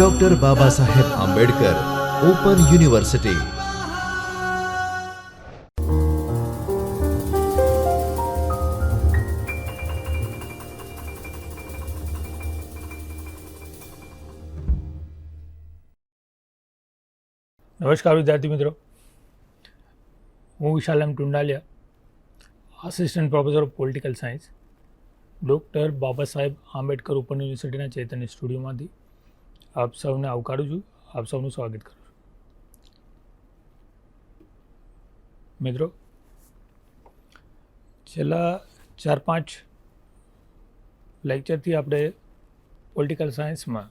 Doctor બાબા Saheb Ambedkar open university નમસ્કાર વિદ્યાર્થી મિત્રો. હું Vishal M Tundaliya assistant professor of political science doctor Baba Saheb Ambedkar open યુનિવર્સિટીના ચૈતન્ય સ્ટુડિયોમાંથી આપ સૌને આવકારું છું. આપ સૌનું સ્વાગત કરું છું. મિત્રો, છેલ્લા ચાર પાંચ લેક્ચરથી આપણે પોલિટિકલ સાયન્સમાં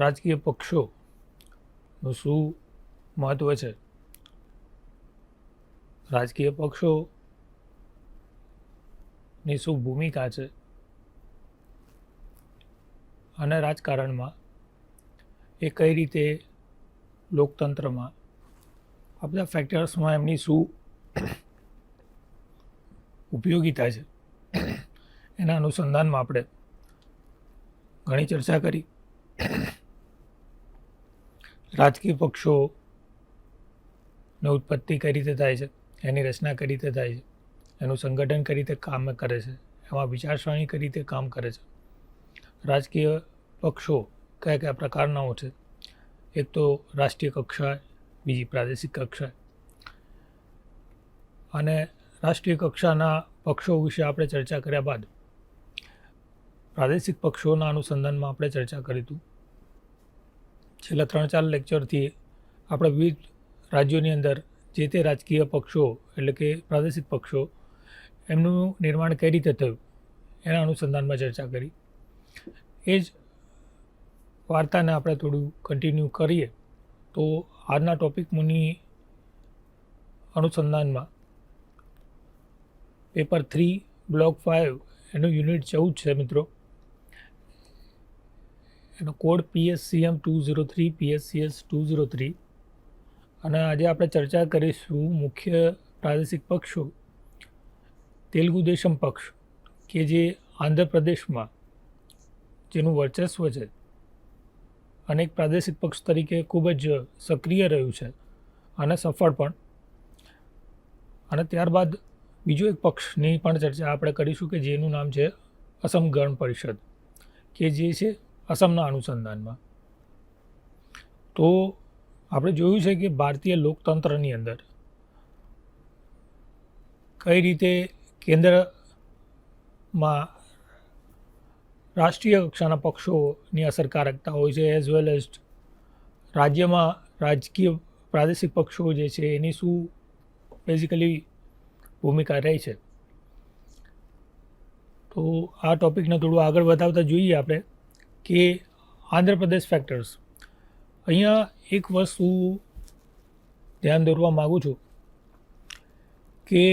રાજકીય પક્ષોનું શું મહત્ત્વ છે? રાજકીય પક્ષોની શું ભૂમિકા છે? અને રાજકારણમાં એ કઈ રીતે લોકતંત્રમાં, આ બધા ફેક્ટર્સમાં એમની શું ઉપયોગિતા છે, એના અનુસંધાનમાં આપણે ઘણી ચર્ચા કરી. રાજકીય પક્ષોની ઉત્પત્તિ કઈ રીતે થાય છે, એની રચના કઈ રીતે થાય છે, એનું સંગઠન કઈ રીતે કામ કરે છે, એમાં વિચારસરણી કઈ રીતે કામ કરે છે રાજકીય પક્ષો કયા કયા પ્રકારનાઓ છે? એક તો રાષ્ટ્રીય કક્ષાએ, બીજી પ્રાદેશિક કક્ષાએ. અને રાષ્ટ્રીય કક્ષાના પક્ષો વિશે આપણે ચર્ચા કર્યા બાદ પ્રાદેશિક પક્ષોના અનુસંધાનમાં આપણે ચર્ચા કરી હતી છેલ્લા ત્રણ ચાર લેક્ચરથી આપણે વિવિધ રાજ્યોની અંદર જે તે રાજકીય પક્ષો એટલે કે પ્રાદેશિક પક્ષો એમનું નિર્માણ કઈ રીતે થયું એના અનુસંધાનમાં ચર્ચા કરી. એ જ વાર્તાને આપણે થોડું કન્ટિન્યુ કરીએ, તો આજના ટોપિક મુની અનુસંધાનમાં. પેપર થ્રી બ્લોક ફાઇવ એનું યુનિટ ચૌદ છે મિત્રો. એનો code PSCM two zero three PSCS two zero three અને આજે આપણે ચર્ચા કરીશું મુખ્ય પ્રાદેશિક પક્ષો, તેલુગુ દેશમ પક્ષ, કે જે આંધ્રપ્રદેશમાં જેનું વર્ચસ્વ છે. અનેક પ્રાદેશિક પક્ષ તરીકે ખૂબ જ સક્રિય રહ્યું છે અને સફળ પણ. અને ત્યારબાદ બીજો એક પક્ષની પણ ચર્ચા આપણે કરીશું કે જેનું નામ છે અસમ ગણ પરિષદ, કે જે છે અસમના અનુસંધાનમાં. તો આપણે જોયું છે કે ભારતીય લોકતંત્રની અંદર કઈ રીતે કેન્દ્રમાં રાષ્ટ્રીય કક્ષાના પક્ષોની અસરકારકતા હોય છે એઝ વેલ એઝ રાજ્યમાં રાજકીય પ્રાદેશિક પક્ષો જે છે, એની શું બેઝિકલી ભૂમિકા રહી છે? તો આ ટૉપિકને થોડું આગળ વધાવતા જોઈએ આપણે કે આંધ્રપ્રદેશ ફેક્ટર્સ અહીંયા એક વસ્તુ ધ્યાન દોરવા માગું છું કે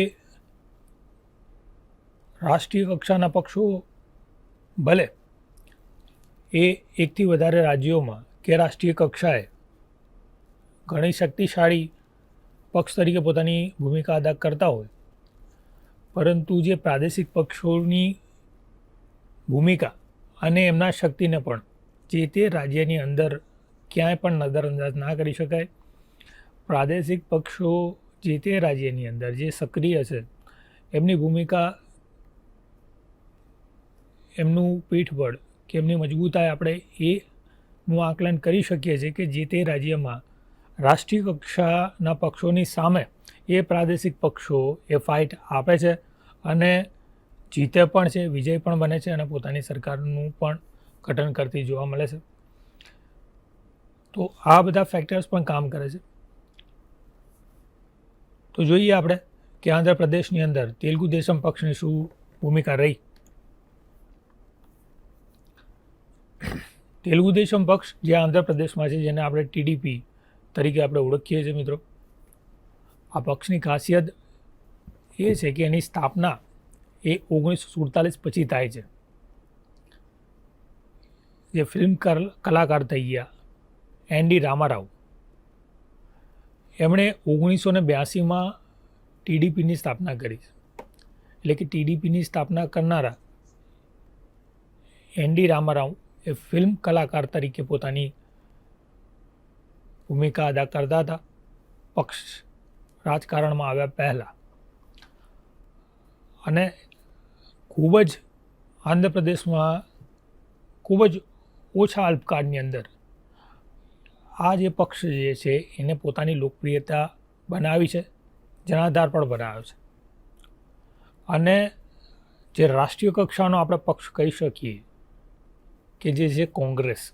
રાષ્ટ્રીય કક્ષાના પક્ષો ભલે, એ એકથી વધારે રાજ્યોમાં કે રાષ્ટ્રીય કક્ષાએ ઘણી શક્તિશાળી પક્ષ તરીકે પોતાની ભૂમિકા અદા કરતા હોય, પરંતુ જે પ્રાદેશિક પક્ષોની ભૂમિકા અને એમના શક્તિને પણ જે તે રાજ્યની અંદર ક્યાંય પણ નજરઅંદાજ ના કરી શકાય, પ્રાદેશિક પક્ષો જે તે રાજ્યની અંદર જે સક્રિય છે, એમની ભૂમિકા એમનું પીઠબળ કે એમની મજબૂતાઈ આપણે એનું આકલન કરી શકીએ છીએ કે જે તે રાજ્યમાં રાષ્ટ્રીય કક્ષાના પક્ષોની સામે એ પ્રાદેશિક પક્ષો એ ફાઇટ આપે છે અને જીતે પણ છે, વિજય પણ બને છે અને પોતાની સરકારનું પણ ગઠન કરતી જોવા મળે છે. તો આ બધા ફેક્ટર્સ પણ કામ કરે છે. તો જોઈએ આપણે કે આંધ્રપ્રદેશની અંદર તેલુગુ દેશમ પક્ષની શું ભૂમિકા રહી? તેલુગુ દેશમ પક્ષ જે આંધ્રપ્રદેશમાં છે, જેને આપણે ટીડીપી તરીકે આપણે ઓળખીએ છીએ મિત્રો. આ પક્ષની ખાસિયત એ છે કે એની સ્થાપના એ ઓગણીસો સુડતાલીસ પછી થાય છે. જે ફિલ્મ કલાકાર થઈ ગયા એન ડી રામારાવ. એમણે ઓગણીસો ને બ્યાસીમાં ટીડીપીની સ્થાપના કરી એટલે કે ટીડીપીની સ્થાપના કરનારા એનડી રામારાવ એ ફિલ્મ કલાકાર તરીકે પોતાની ભૂમિકા અદા કરતા હતા પક્ષ રાજકારણમાં આવ્યા પહેલાં. અને ખૂબ જ આંધ્રપ્રદેશમાં ખૂબ જ ઓછા અલ્પકાળની અંદર આ જે પક્ષ જે છે એને પોતાની લોકપ્રિયતા બનાવી છે, જનાધાર પણ બનાવ્યો છે. અને જે રાષ્ટ્રીય કક્ષાનો આપણે પક્ષ કહી શકીએ કે જે છે કોંગ્રેસ.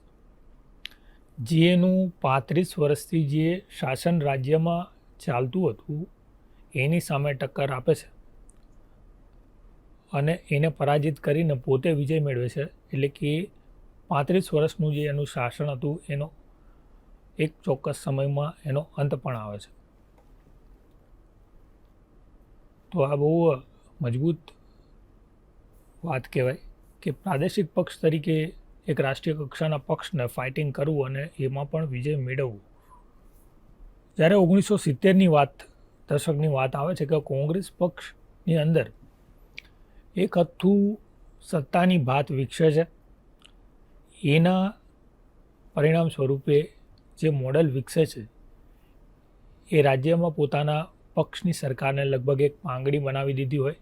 જેનું પાંત્રીસ વર્ષથી જે શાસન રાજ્યમાં ચાલતું હતું, એની સામે ટક્કર આપે છે. અને એને પરાજિત કરીને પોતે વિજય મેળવે છે. એટલે કે પાંત્રીસ વર્ષનું જે એનું શાસન હતું, એનો એક ચોક્કસ સમયમાં એનો અંત પણ આવે છે. તો આ બહુ મજબૂત વાત કહેવાય કે પ્રાદેશિક પક્ષ તરીકે એક રાષ્ટ્રીય કક્ષાના પક્ષને ફાઇટિંગ કરવું અને એમાં પણ વિજય મેળવવું. જ્યારે ઓગણીસો સિત્તેરની વાત, દશકની વાત આવે છે કે કોંગ્રેસ પક્ષની અંદર એક હથ્થું સત્તાની ભાત વિકસે છે, એના પરિણામ સ્વરૂપે જે મોડલ વિકસે છે, એ રાજ્યમાં પોતાના પક્ષની સરકારને લગભગ એક પાંગડી બનાવી દીધી હોય,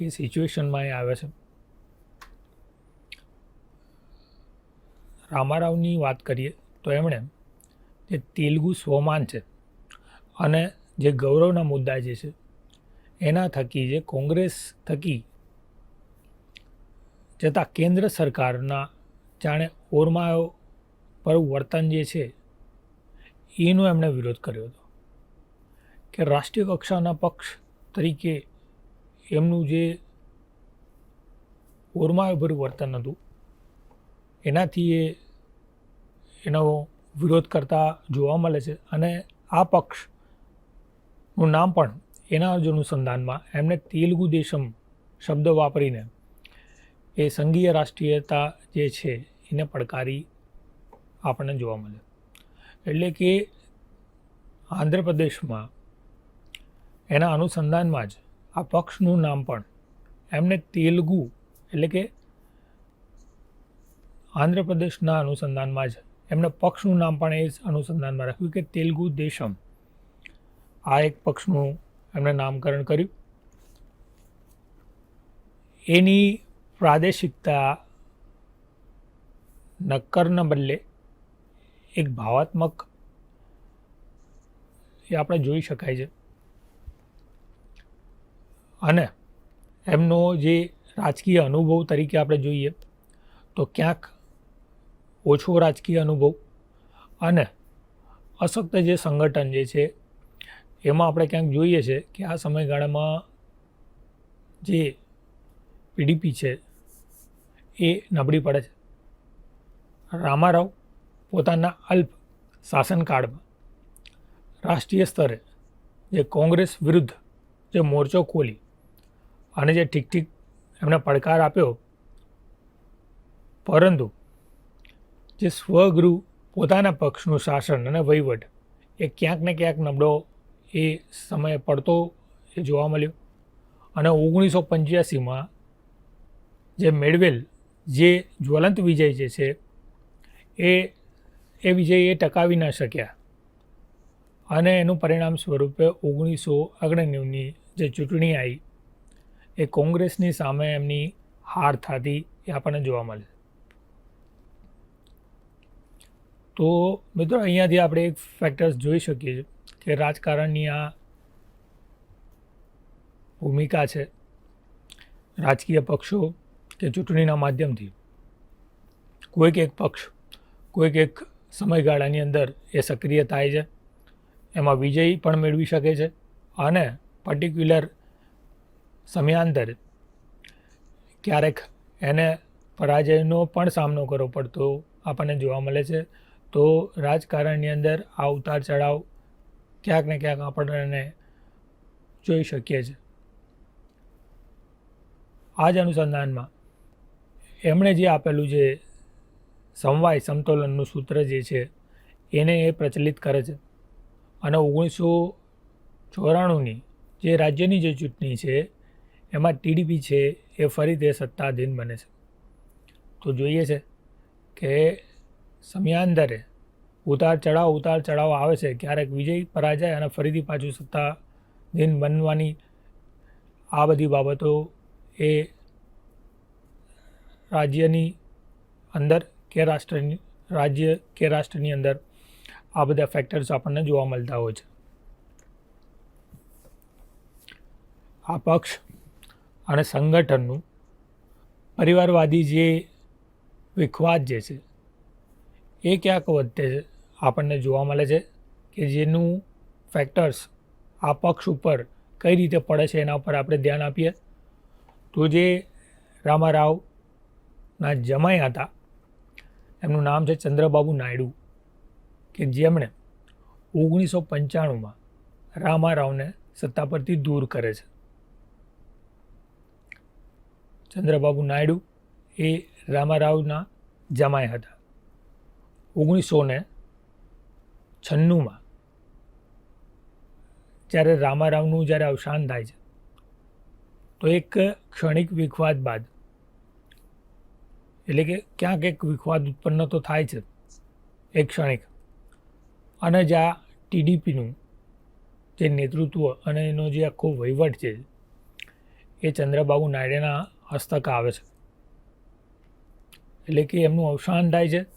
એ સિચ્યુએશનમાં એ આવે છે. રામારાવની વાત કરીએ તો એમણે જે તેલુગુ સ્વમાન છે અને જે ગૌરવના મુદ્દા જે છે, એના થકી જે કોંગ્રેસ થકી જતાં કેન્દ્ર સરકારના જાણે ઓરમાયો પર વર્તન જે છે, એનો એમણે વિરોધ કર્યો હતો. કે રાષ્ટ્રીય કક્ષાના પક્ષ તરીકે એમનું જે ઓરમાયોભર્યું વર્તન હતું એનાથી એ એનો વિરોધ કરતા જોવા મળે છે. અને આ પક્ષનું નામ પણ એના જ અનુસંધાનમાં એમણે તેલુગુ દેશમ શબ્દ વાપરીને એ સંઘીય રાષ્ટ્રીયતા જે છે એને પડકારી આપણને જોવા મળે. એટલે કે આંધ્રપ્રદેશમાં એના અનુસંધાનમાં જ આ પક્ષનું નામ પણ એમને તેલુગુ એટલે કે આંધ્રપ્રદેશના અનુસંધાનમાં જ. એમને પક્ષનું નામ પણ એ જ અનુસંધાનમાં રાખ્યું કે તેલુગુ દેશમ. આ એક પક્ષનું એમણે નામકરણ કર્યું. એની પ્રાદેશિકતા નક્કરના બદલે એક ભાવાત્મક એ આપણે જોઈ શકાય છે. અને એમનો જે રાજકીય અનુભવ તરીકે આપણે જોઈએ તો ક્યાંક ઓછો રાજકીય અનુભવ અને અશક્ત જે સંગઠન જે છે, એમાં આપણે ક્યાંક જોઈએ છે કે આ સમયગાળામાં જે પીડીપી છે, એ નબળી પડે છે. રામારાવ પોતાના અલ્પ શાસનકાળમાં રાષ્ટ્રીય સ્તરે જે કોંગ્રેસ વિરુદ્ધ જે મોરચો ખોલી અને જે ઠીક ઠીક એમને પડકાર આપ્યો, પરંતુ જે સ્વગૃહ પોતાના પક્ષનું શાસન અને વહીવટ, એ ક્યાંક ને ક્યાંક નબળો એ સમયે પડતો એ જોવા મળ્યો. અને ઓગણીસો પંચ્યાસીમાં જે મેળવેલ જે જ્વલંત વિજય જે છે, એ એ વિજય એ ટકાવી ન શક્યા. અને એનું પરિણામ સ્વરૂપે ઓગણીસો ઓગણનેવની જે ચૂંટણી આવી, એ કોંગ્રેસની સામે એમની હાર થતી એ આપણને જોવા મળે. તો મિત્રો, અહીંયાથી આપણે એક ફેક્ટર્સ જોઈ શકીએ છીએ કે રાજકારણની આ ભૂમિકા છે રાજકીય પક્ષો કે ચૂંટણીના માધ્યમથી. કોઈક એક પક્ષ, કોઈક એક સમયગાળાની અંદર એ સક્રિય થાય છે, એમાં વિજય પણ મેળવી શકે છે અને પર્ટિક્યુલર સમયાંતરે ક્યારેક એને પરાજયનો પણ સામનો કરવો પડતો આપણને જોવા મળે છે. તો રાજકારણની અંદર આ ઉતાર ચઢાવ ક્યાંક ને ક્યાંક આપણને જોઈ શકીએ છીએ. આ જ અનુસંધાનમાં એમણે જે આપેલું છે સમવાય સમતોલનનું સૂત્ર જે છે, એને એ પ્રચલિત કરે છે. અને ઓગણીસો ચોરાણુંની જે રાજ્યની જે ચૂંટણી છે, એમાં ટીડીપી છે એ ફરી તે સત્તાધીન બને છે. તો જોઈએ છે કે સમયાંતરે ઉતાર ચઢાવ ઉતાર ચઢાવ આવે છે. ક્યારેક વિજય પરાજય અને ફરીથી પાછું સત્તા દિન બનવાની આ બધી બાબતો એ રાજ્યની અંદર કે રાષ્ટ્રની, રાજ્ય કે રાષ્ટ્રની અંદર આ બધા ફેક્ટર્સ આપણને જોવા મળતા હોય છે. આ પક્ષ અને સંગઠનનું પરિવારવાદી જે વિખવાદ જે છે એ ક્યાંક વધતે આપણને જોવા મળે છે કે જેનું ફેક્ટર્સ આ પક્ષ ઉપર કઈ રીતે પડે છે એના ઉપર આપણે ધ્યાન આપીએ. તો જે રામારાવના જમાઈ હતા, એમનું નામ છે ચંદ્રબાબુ નાયડુ, કે જેમણે ઓગણીસો પંચાણુંમાં રામારાવને સત્તા પરથી દૂર કરે છે. ચંદ્રબાબુ નાયડુ એ રામારાવના જમાઈ હતા. ઓગણીસો ને છન્નુંમાં જ્યારે રામારાવનું જ્યારે અવસાન થાય છે, તો એક ક્ષણિક વિખવાદ બાદ, એટલે કે ક્યાંક એક વિખવાદ ઉત્પન્ન તો થાય છે, એક ક્ષણિક. અને જે આ ટીડીપીનું જે નેતૃત્વ અને એનો જે આખો વહીવટ છે, એ ચંદ્રબાબુ નાયડુના હસ્તક આવે છે. એટલે કે એમનું અવસાન થાય છે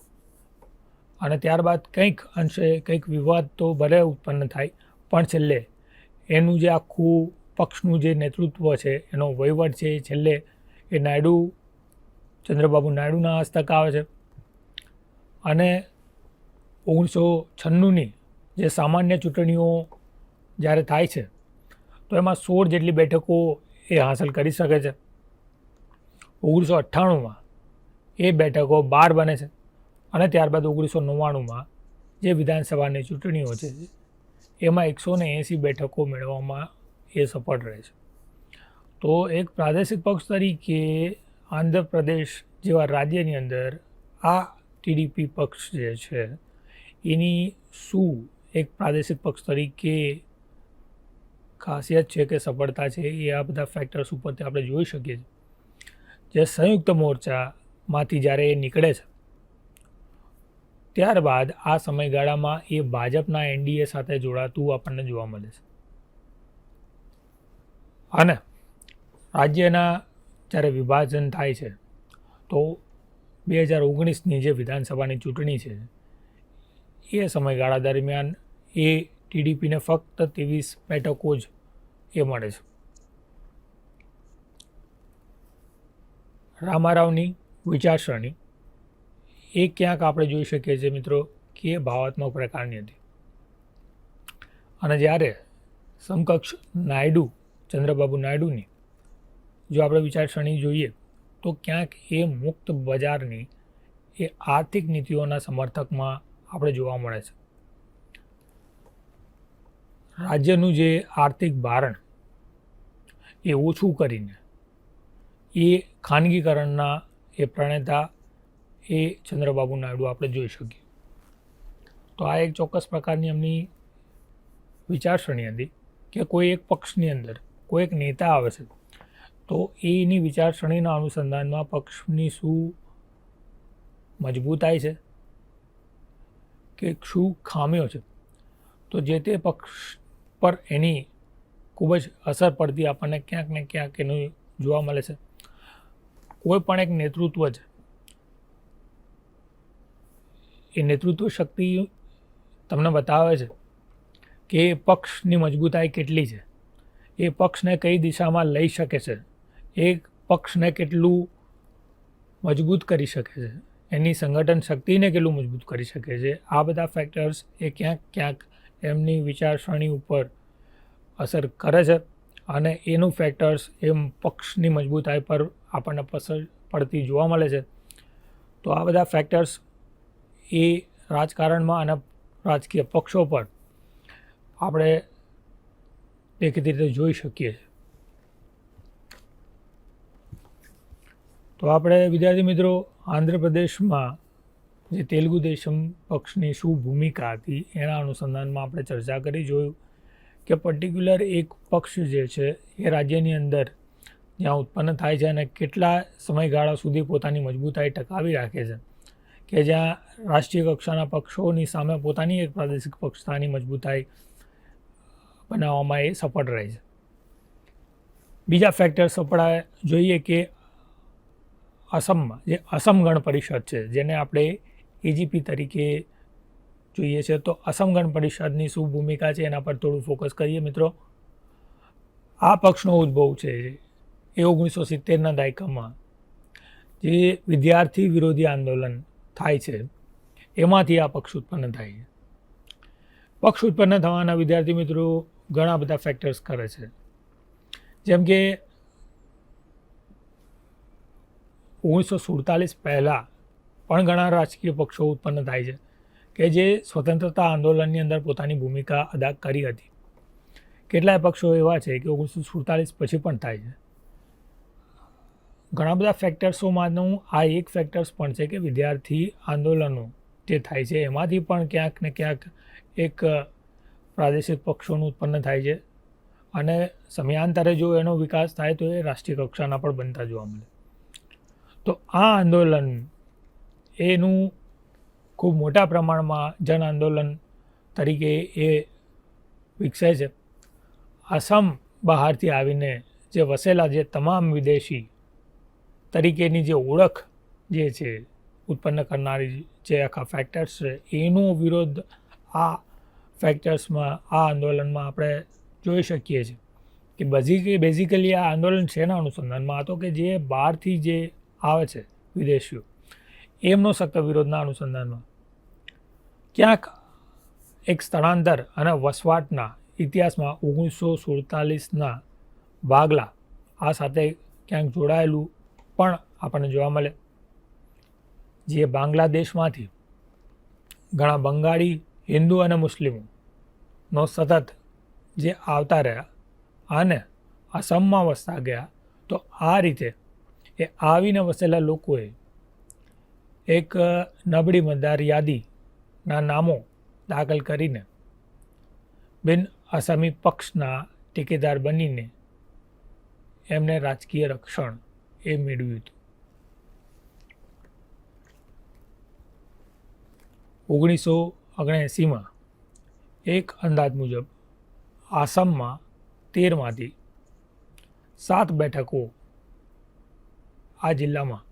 અને ત્યારબાદ કંઈક અંશે કંઈક વિવાદ તો ભલે ઉત્પન્ન થાય, પણ છેલ્લે એનું જે આખું પક્ષનું જે નેતૃત્વ છે, એનો વહીવટ છે છેલ્લે એ નાયડુ, ચંદ્રબાબુ નાયડુના હસ્તક આવે છે. અને ઓગણીસો છન્નુંની જે સામાન્ય ચૂંટણીઓ જ્યારે થાય છે, તો એમાં સોળ જેટલી બેઠકો એ હાંસલ કરી શકે છે. ઓગણીસો અઠ્ઠાણુંમાં એ બેઠકો બાર બને છે. અને ત્યારબાદ ઓગણીસો નવ્વાણુંમાં જે વિધાનસભાની ચૂંટણીઓ છે, એમાં એકસો ને એંસી બેઠકો મેળવવામાં એ સફળ રહે છે. તો એક પ્રાદેશિક પક્ષ તરીકે આંધ્રપ્રદેશ જેવા રાજ્યની અંદર આ ટીડીપી પક્ષ જે છે, એની શું એક પ્રાદેશિક પક્ષ તરીકે ખાસિયત છે કે સફળતા છે એ આ બધા ફેક્ટર્સ ઉપરથી આપણે જોઈ શકીએ છીએ. જે સંયુક્ત મોરચામાંથી જ્યારે એ નીકળે છે ત્યારબાદ આ સમયગાળામાં એ ભાજપના એનડીએ સાથે જોડાતું આપણને જોવા મળે છે. અને રાજ્યના જ્યારે વિભાજન થાય છે, તો બે હજાર ઓગણીસની જે વિધાનસભાની ચૂંટણી છે, એ સમયગાળા દરમિયાન એ ટીડીપીને ફક્ત ત્રેવીસ બેઠકો જ એ મળે છે. રામારાવની વિચારસરણી એ ક્યાંક આપણે જોઈ શકીએ છીએ મિત્રો કે ભાવાત્મક પ્રકારની હતી. અને જ્યારે સમકક્ષ નાયડુ, ચંદ્રબાબુ નાયડુની જો આપણે વિચારસરણી જોઈએ, તો ક્યાંક એ મુક્ત બજારની, એ આર્થિક નીતિઓના સમર્થકમાં આપણે જોવા મળે છે. રાજ્યનું જે આર્થિક ભારણ એ ઓછું કરીને, એ ખાનગીકરણના એ પ્રણેતા એ ચંદ્રબાબુ નાયડુ આપણે જોઈ શકીએ. તો આ એક ચોક્કસ પ્રકારની એમની વિચારસરણી હતી કે કોઈ એક પક્ષની અંદર કોઈ એક નેતા આવે છે, તો એની વિચારસરણીના અનુસંધાનમાં પક્ષની શું મજબૂતાઈ છે કે શું ખામીઓ છે, તો જે તે પક્ષ પર એની ખૂબ જ અસર પડતી આપણને ક્યાંક ને ક્યાંક એનું જોવા મળે છે. કોઈ પણ એક નેતૃત્વ છે એ નેતૃત્વ શક્તિ તમને બતાવે છે કે એ પક્ષની મજબૂતાઈ કેટલી છે. એ પક્ષને કઈ દિશામાં લઈ શકે છે. એ પક્ષને કેટલું મજબૂત કરી શકે છે. એની સંગઠન શક્તિને કેટલું મજબૂત કરી શકે છે. આ બધા ફેક્ટર્સ એ ક્યાંક ક્યાંક એમની વિચારસરણી ઉપર અસર કરે છે અને એનું ફેક્ટર્સ એમ પક્ષની મજબૂતાઈ પર આપણને પસર પડતી જોવા મળે છે. તો આ બધા ફેક્ટર્સ એ રાજકારણમાં અને રાજકીય પક્ષો પર આપણે દેખીતી રીતે જોઈ શકીએ તો આપણે વિદ્યાર્થી મિત્રો, આંધ્રપ્રદેશમાં જે તેલુગુ દેશમ પક્ષની શું ભૂમિકા હતી, એના અનુસંધાનમાં આપણે ચર્ચા કરી, જોયું કે પર્ટિક્યુલર એક પક્ષ જે છે, એ રાજ્યની અંદર જ્યાં ઉત્પન્ન થાય છે અને કેટલા સમયગાળા સુધી પોતાની મજબૂતાઈ ટકાવી રાખે છે. કે જ્યાં રાષ્ટ્રીય કક્ષાના પક્ષોની સામે પોતાની એક પ્રાદેશિક પક્ષતાની મજબૂતાઈ બનાવવામાં એ સફળ રહે છે. બીજા ફેક્ટર્સ આપણે જોઈએ કે અસમમાં જે અસમ ગણ પરિષદ છે, જેને આપણે એજીપી તરીકે જોઈએ છે, તો અસમ ગણ પરિષદની શું ભૂમિકા છે એના પર થોડું ફોકસ કરીએ મિત્રો. આ પક્ષનો ઉદ્ભવ છે એ ઓગણીસો સિત્તેરના દાયકામાં, જે વિદ્યાર્થી વિરોધી આંદોલન થાય છે. એમાંથી આ પક્ષ ઉત્પન્ન થાય છે. પક્ષ ઉત્પન્ન થવાના વિદ્યાર્થી મિત્રો ઘણા બધા ફેક્ટર્સ કરે છે. જેમ કે ઓગણીસો સુડતાલીસ પહેલાં પણ ઘણા રાજકીય પક્ષો ઉત્પન્ન થાય છે કે જે સ્વતંત્રતા આંદોલનની અંદર પોતાની ભૂમિકા અદા કરી હતી. કેટલાય પક્ષો એવા છે કે ઓગણીસો સુડતાલીસ પછી પણ થાય છે. ઘણા બધા ફેક્ટર્સોમાંનું આ એક ફેક્ટર્સ પણ છે કે વિદ્યાર્થી આંદોલનો જે થાય છે, એમાંથી પણ ક્યાંક ને ક્યાંક એક પ્રાદેશિક પક્ષોનું ઉત્પન્ન થાય છે. અને સમયાંતરે જો એનો વિકાસ થાય તો એ રાષ્ટ્રીય કક્ષાના પણ બનતા જોવા મળે. તો આ આંદોલન એનું ખૂબ મોટા પ્રમાણમાં જન આંદોલન તરીકે એ વિકસે છે. આસામ બહારથી આવીને જે વસેલા જે તમામ વિદેશી તરીકેની જે ઓળખ જે છે, ઉત્પન્ન કરનારી જે આખા ફેક્ટર્સ છે, એનો વિરોધ આ ફેક્ટર્સમાં આ આંદોલનમાં આપણે જોઈ શકીએ છીએ. કે બધી બેઝિકલી આ આંદોલન શેના અનુસંધાનમાં હતો કે જે બહારથી જે આવે છે વિદેશીઓ, એમનો સખ્ત વિરોધના અનુસંધાનમાં. ક્યાંક એક સ્થળાંતર અને વસવાટના ઇતિહાસમાં ઓગણીસો સુડતાલીસના ભાગલા આ સાથે ક્યાંક જોડાયેલું પણ આપણને જોવા મળે. જે બાંગ્લાદેશમાંથી ઘણા બંગાળી, હિન્દુ અને મુસ્લિમોનો સતત જે આવતા રહ્યા અને આસામમાં વસતા ગયા, તો આ રીતે એ આવીને વસેલા લોકોએ એક નબળી મતદાર યાદીના નામો દાખલ કરીને બિન અસમી પક્ષના ટેકેદાર બનીને એમને રાજકીય રક્ષણ એ મેળવ્યું હતું. ઓગણીસો ઓગણએંસીમાં એક અંદાજ મુજબ આસામમાં તેરમાંથી સાત બેઠકો આ જિલ્લામાં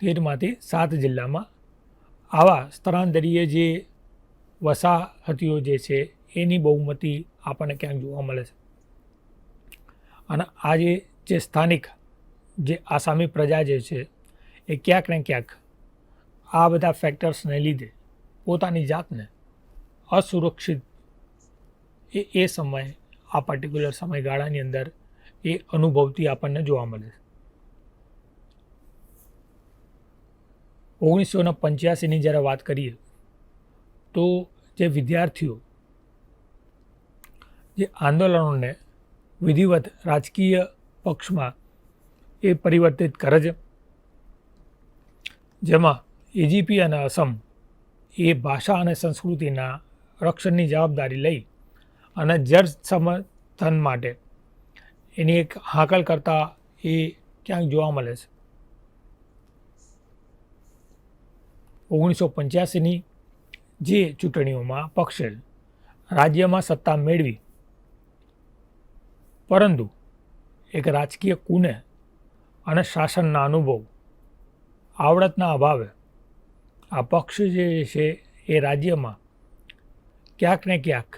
તેરમાંથી સાત જિલ્લામાં આવા સ્થળાંતરીય જે વસાહતીઓ જે છે, એની બહુમતી આપણને ક્યાંક જોવા મળે છે. અને આજે જે સ્થાનિક જે આસામી પ્રજા જે છે, એ ક્યાંક ને ક્યાંક આ બધા ફેક્ટર્સને લીધે પોતાની જાતને અસુરક્ષિત એ એ સમયે, આ પર્ટિક્યુલર સમયગાળાની અંદર એ અનુભવતી આપણને જોવા મળે છે. ઓગણીસો પંચ્યાસીની જ્યારે વાત કરીએ, તો જે વિદ્યાર્થીઓ જે આંદોલનોને વિધિવત રાજકીય પક્ષમાં એ પરિવર્તિત કરે છે. જેમાં એજીપી અને અસમ એ ભાષા અને સંસ્કૃતિના રક્ષણની જવાબદારી લઈ અને જળ સમર્થન માટે એની એક હાકલ કરતા એ ક્યાંક જોવા મળે છે. ઓગણીસો પંચ્યાસીની જે ચૂંટણીઓમાં પક્ષે રાજ્યમાં સત્તા મેળવી પરંતુ એક રાજકીય કુને અને શાસનના અનુભવ, આવડતના અભાવે આ પક્ષ જે છે એ રાજ્યમાં ક્યાંક ને ક્યાંક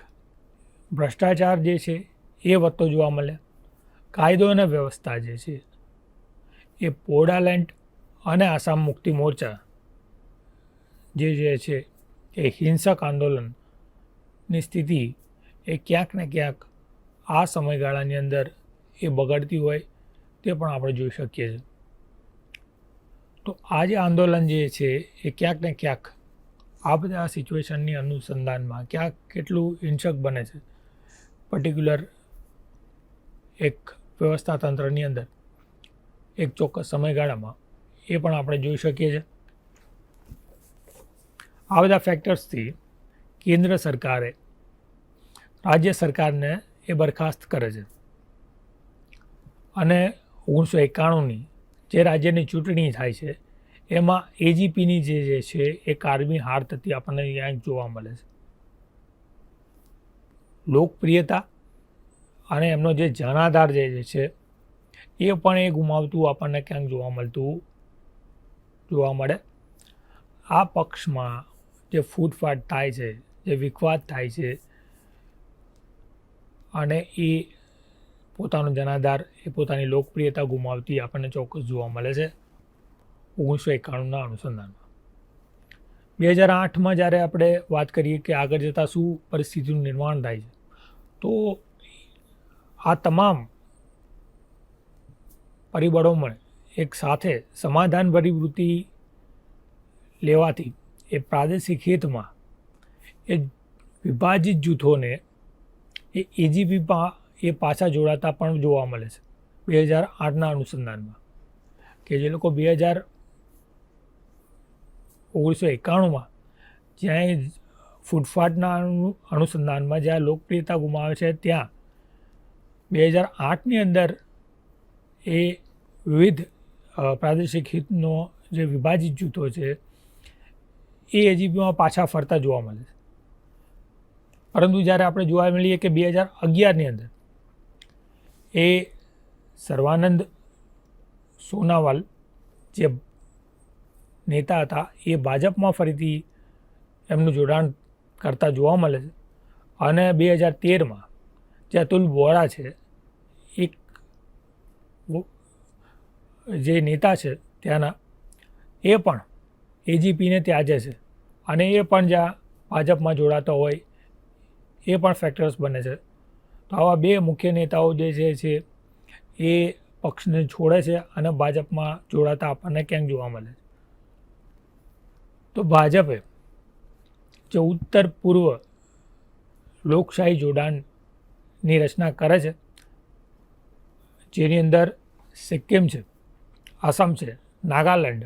ભ્રષ્ટાચાર જે છે એ વધતો જોવા મળે, કાયદો અને વ્યવસ્થા જે છે એ પોડાલેન્ડ અને આસામ મુક્તિ મોરચા જે જે છે એ હિંસક આંદોલનની સ્થિતિ એ ક્યાંક ને ક્યાંક આ સમયગાળાની અંદર એ બગડતી હોય તે પણ આપણે જોઈ શકીએ છીએ. તો આ જે આંદોલન જે છે એ ક્યાંક ને ક્યાંક આ બધા સિચ્યુએશનની અનુસંધાનમાં ક્યાંક કેટલું હિંસક બને છે. પર્ટિક્યુલર એક વ્યવસ્થા તંત્રની અંદર એક ચોક્કસ સમયગાળામાં એ પણ આપણે જોઈ શકીએ છીએ. આ બધા ફેક્ટર્સથી કેન્દ્ર સરકારે રાજ્ય સરકારને એ બરખાસ્ત કરે છે. અને ઓગણીસો એકાણુંની જે રાજ્યની ચૂંટણી થાય છે, એમાં એજીપીની જે જે છે, એ કારમી હાર થતી આપણને ક્યાંક જોવા મળે છે. લોકપ્રિયતા અને એમનો જે જનાધાર જે જે છે, એ પણ એ ગુમાવતું આપણને ક્યાંક જોવા મળતું, જોવા મળે. આ પક્ષમાં જે ફૂટફાટ થાય છે, જે વિખવાદ થાય છે અને એ પોતાનો જનાધાર, એ પોતાની લોકપ્રિયતા ગુમાવતી આપણને ચોક્કસ જોવા મળે છે ઓગણીસો એકાણુંના અનુસંધાનમાં. બે હજાર આઠમાં જ્યારે આપણે વાત કરીએ કે આગળ જતાં શું પરિસ્થિતિનું નિર્માણ થાય છે, તો આ તમામ પરિબળોમાં એક સાથે સમાધાન વૃત્તિ લેવાથી એ પ્રાદેશિક હિતમાં એ વિભાજિત જૂથોને એ એજીપીમાં એ પાછા જોડાતા પણ જોવા મળે છે. બે હજાર આઠના અનુસંધાનમાં. કે જે લોકો બે હજાર ઓગણીસો એકાણુંમાં જ્યાં ફૂટફાટના અનુસંધાનમાં જ્યાં લોકપ્રિયતા ગુમાવે છે, ત્યાં બે હજાર આઠની અંદર એ વિવિધ પ્રાદેશિક હિતનો જે વિભાજિત જૂથો છે, એ એજીપીમાં પાછા ફરતા જોવા મળે છે. પરંતુ જ્યારે આપણે જોવા મળીએ કે બે હજાર અગિયારની અંદર એ સર્વાનંદ સોનાવાલ જે નેતા હતા, એ ભાજપમાં ફરીથી એમનું જોડાણ કરતા જોવા મળે છે. અને બે હજાર તેરમાં જે અતુલ બોરા છે, એક જે નેતા છે ત્યાંના, એ પણ એજીપીને ત્યાજે છે. અને એ પણ જ્યાં ભાજપમાં જોડાતા હોય એ પણ ફેક્ટર્સ બને છે. તો આવા બે મુખ્ય નેતાઓ જે છે એ પક્ષને છોડે છે અને ભાજપમાં જોડાતા આપણને ક્યાંક જોવા મળે છે? તો ભાજપે જે ઉત્તર પૂર્વ લોકશાહી જોડાણની રચના કરે છે, જેની અંદર સિક્કિમ છે, આસામ છે, નાગાલેન્ડ,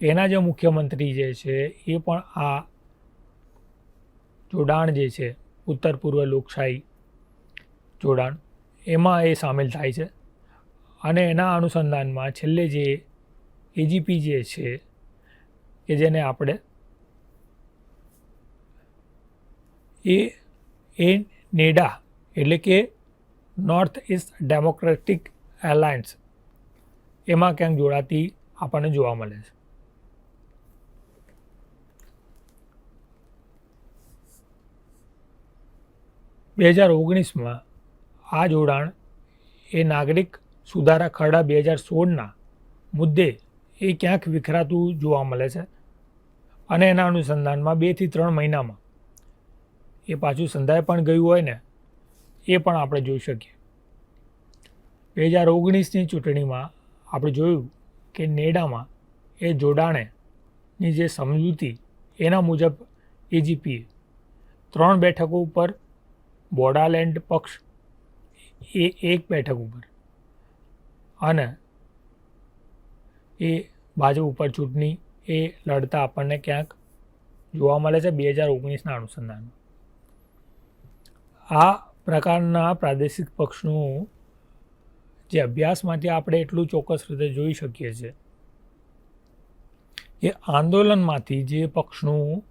એના જે મુખ્યમંત્રી જે છે, એ પણ આ જોડાણ જે છે ઉત્તર પૂર્વ લોકશાહી જોડાણ એમાં એ સામેલ થાય છે. અને એના અનુસંધાનમાં છેલ્લે જે એજીપી જે છે કે જેને આપણે એ એ નેડા એટલે કે નોર્થ ઇસ્ટ ડેમોક્રેટિક એલાયન્સ એમાં ક્યાંક જોડાતી આપણને જોવા મળે છે. બે હજાર ઓગણીસમાં આ જોડાણ એ નાગરિક સુધારા ખરડા બે હજાર સોળના મુદ્દે એ ક્યાંક વિખરાતું જોવા મળે છે અને એના અનુસંધાનમાં બેથી ત્રણ મહિનામાં એ પાછું સંધાય પણ ગયું હોય ને, એ પણ આપણે જોઈ શકીએ. બે હજાર ઓગણીસની ચૂંટણીમાં આપણે જોયું કે નેડામાં એ જોડાણેની જે સમજૂતી એના મુજબ એજીપીએ ત્રણ બેઠકો ઉપર બોડાલેન્ડ પક્ષ એ એક બેઠક ઉપર અને એ ભાજપ ઉપર ચૂંટણી એ લડતા આપણને ક્યાંક જોવા મળે છે બે હજાર ઓગણીસના અનુસંધાનમાં આ પ્રકારના પ્રાદેશિક પક્ષનું જે અભ્યાસમાંથી આપણે એટલું ચોક્કસ રીતે જોઈ શકીએ છીએ કે આંદોલનમાંથી જે પક્ષનું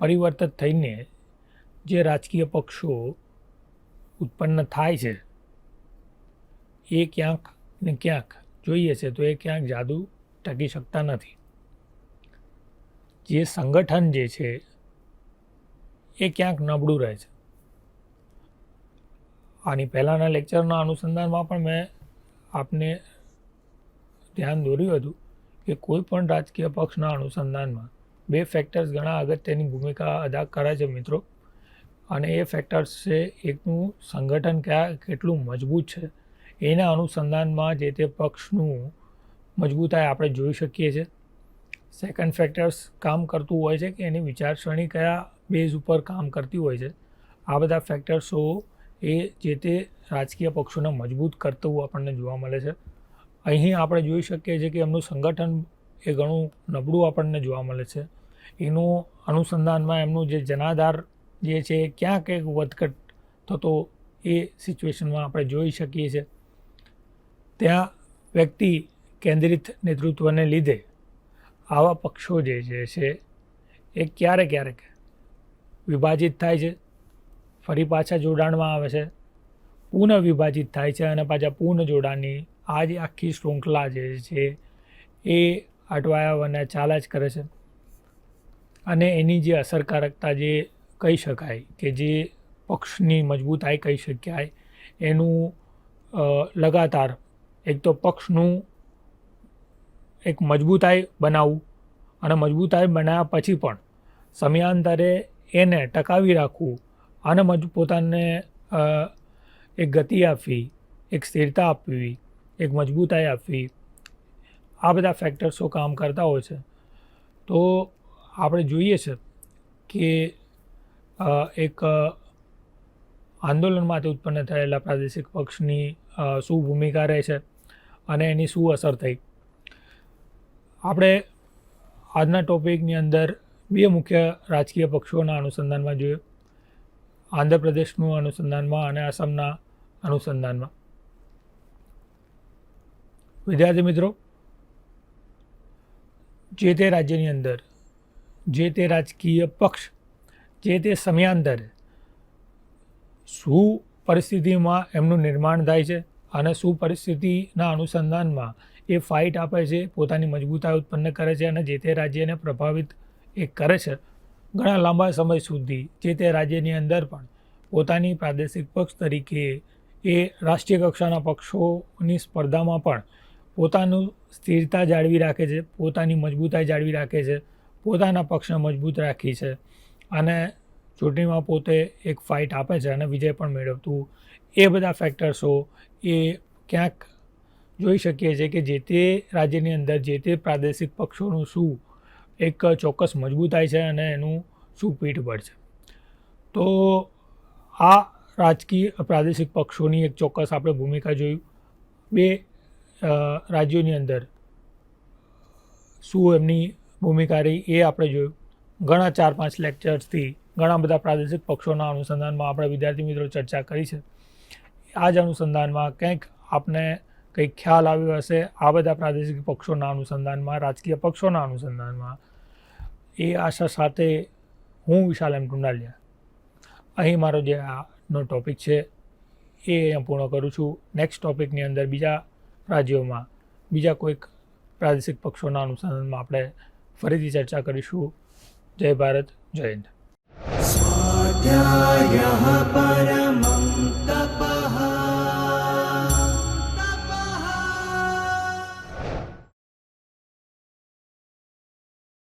પરિવર્તન થઈને જે રાજકીય પક્ષો ઉત્પન્ન થાય છે. એ ક્યાંક ને ક્યાંક જોઈએ છે તો એ ક્યાંક જાદુ ટકી શકતા નથી. જે સંગઠન જે છે, એ ક્યાંક નબળું રહે છે. આની પહેલાંના લેક્ચરના અનુસંધાનમાં પણ મેં આપને ધ્યાન દોર્યું હતું કે કોઈ પણ રાજકીય પક્ષના અનુસંધાનમાં બે ફેક્ટર્સ ઘણા અગત્યની ભૂમિકા અદા કરે છે મિત્રો. અને એ ફેક્ટર્સ છે, એકનું સંગઠન કયા કેટલું મજબૂત છે, એના અનુસંધાનમાં જે તે પક્ષનું મજબૂતાઈ આપણે જોઈ શકીએ છીએ. સેકન્ડ ફેક્ટર્સ કામ કરતું હોય છે કે એની વિચારસરણી કયા બેઝ ઉપર કામ કરતી હોય છે. આ બધા ફેક્ટર્સો એ જે તે રાજકીય પક્ષોને મજબૂત કરતું આપણને જોવા મળે છે. અહીં આપણે જોઈ શકીએ છીએ કે એમનું સંગઠન એ ઘણું નબળું આપણને જોવા મળે છે. એનું અનુસંધાનમાં એમનું જે જનાધાર જે છે ક્યાંક એક વધઘટ થતો એ સિચ્યુએશનમાં આપણે જોઈ શકીએ છીએ. ત્યાં વ્યક્તિ કેન્દ્રિત નેતૃત્વને લીધે આવા પક્ષો જે છે એ ક્યારેક ક્યારેક વિભાજિત થાય છે, ફરી પાછા જોડાણમાં આવે છે પુનઃ વિભાજિત થાય છે અને પાછા પુનઃ જોડાણની આ જે આખી શૃંખલા જે છે એ અટવાયા વને ચાલ્યા જ કરે છે. અને એની જે અસરકારકતા જે કહી શકાય કે જે પક્ષની મજબૂતાઈ કહી શકાય એનું લગાતાર એક તો પક્ષનું એક મજબૂતાઈ બનાવવું અને મજબૂતાઈ બનાવ્યા પછી પણ સમયાંતરે એને ટકાવી રાખવું અને મજ, પોતાને એક ગતિ આપવી, એક સ્થિરતા આપવી, એક મજબૂતાઈ આપવી, આ બધા ફેક્ટર્સો કામ કરતા હોય છે. તો આપણે જોઈએ છે કે એક આંદોલનમાંથી ઉત્પન્ન થયેલા પ્રાદેશિક પક્ષની શું ભૂમિકા રહે છે અને એની શું અસર થઈ? આપણે આજના ટોપિકની અંદર બે મુખ્ય રાજકીય પક્ષોના અનુસંધાનમાં જોયું આંધ્રપ્રદેશનું અનુસંધાનમાં અને આસામના અનુસંધાનમાં. વિદ્યાર્થી મિત્રો, જે તે રાજ્યની અંદર, જે તે રાજકીય પક્ષ જે તે સમયાંતરે શું પરિસ્થિતિમાં એમનું નિર્માણ થાય છે અને શું પરિસ્થિતિના અનુસંધાનમાં એ ફાઇટ આપે છે, પોતાની મજબૂતાઈ ઉત્પન્ન કરે છે અને જે તે રાજ્યને પ્રભાવિત એ કરે છે. ઘણા લાંબા સમય સુધી જે તે રાજ્યની અંદર પણ પોતાની પ્રાદેશિક પક્ષ તરીકે એ રાષ્ટ્રીય કક્ષાના પક્ષોની સ્પર્ધામાં પણ પોતાનું સ્થિરતા જાળવી રાખે છે, પોતાની મજબૂતાઈ જાળવી રાખે છે, પોતાના પક્ષને મજબૂત રાખી છે. અને ચૂંટણીમાં પોતે એક ફાઇટ આપે છે અને વિજય પણ મેળવતું. એ બધા ફેક્ટર્સો એ ક્યાંક જોઈ શકીએ છીએ કે જે તે રાજ્યની અંદર જે તે પ્રાદેશિક પક્ષોનું શું એક ચોક્કસ મજબૂતાઈ છે અને એનું શું પીઠબળ છે. તો આ રાજકીય પ્રાદેશિક પક્ષોની એક ચોક્કસ આપણે ભૂમિકા જોયું બે રાજ્યોની અંદર શું એમની ભૂમિકા રહી એ આપણે જોયું. ઘણા ચાર પાંચ લેક્ચર્સથી ઘણા બધા પ્રાદેશિક પક્ષોના અનુસંધાનમાં આપણે વિદ્યાર્થી મિત્રો ચર્ચા કરી છે. આ જ અનુસંધાનમાં કંઈક આપને કંઈક ખ્યાલ આવ્યો હશે, આ બધા પ્રાદેશિક પક્ષોના અનુસંધાનમાં, રાજકીય પક્ષોના અનુસંધાનમાં. એ આશા સાથે હું વિશાલ એમ ટુંડાલિયા અહીં મારો જે આજનો ટોપિક છે, એ અહીંયા પૂર્ણ કરું છું. નેક્સ્ટ ટોપિકની અંદર બીજા રાજ્યોમાં, બીજા કોઈક પ્રાદેશિક પક્ષોના અનુસંધાનમાં આપણે ફરીથી ચર્ચા કરીશું. જય ભારત જય હિન્દ. સ્વાધ્યાય પરમં